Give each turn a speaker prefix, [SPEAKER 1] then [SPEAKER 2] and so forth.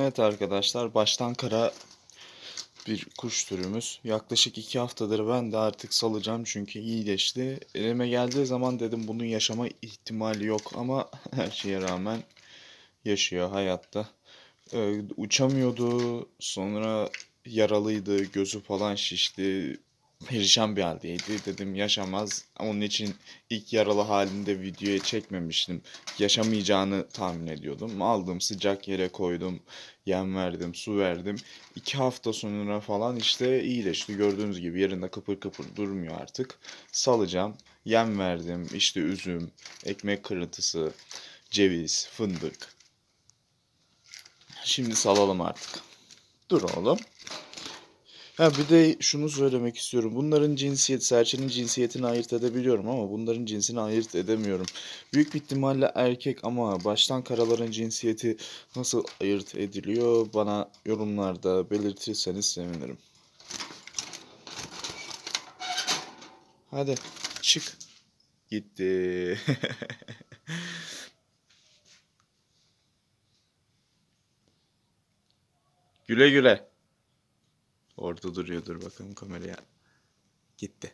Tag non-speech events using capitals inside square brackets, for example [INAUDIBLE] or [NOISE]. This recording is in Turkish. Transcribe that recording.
[SPEAKER 1] Evet arkadaşlar baştan kara bir kuş türümüz. Yaklaşık iki haftadır ben de artık salacağım çünkü iyileşti. Elime geldiği zaman dedim bunun yaşama ihtimali yok ama [LAUGHS] her şeye rağmen yaşıyor hayatta. Ee, uçamıyordu sonra yaralıydı gözü falan şişti. Perişan bir haldeydi. Dedim yaşamaz. Onun için ilk yaralı halinde videoya çekmemiştim. Yaşamayacağını tahmin ediyordum. Aldım sıcak yere koydum. Yem verdim, su verdim. İki hafta sonra falan işte iyileşti. Gördüğünüz gibi yerinde kıpır kıpır durmuyor artık. Salacağım. Yem verdim. İşte üzüm, ekmek kırıntısı, ceviz, fındık. Şimdi salalım artık. Dur oğlum. Ha bir de şunu söylemek istiyorum. Bunların cinsiyet, serçenin cinsiyetini ayırt edebiliyorum ama bunların cinsini ayırt edemiyorum. Büyük bir ihtimalle erkek ama baştan karaların cinsiyeti nasıl ayırt ediliyor bana yorumlarda belirtirseniz sevinirim. Hadi çık. Gitti. [LAUGHS] güle güle. Orada duruyordur bakalım kameraya. Gitti.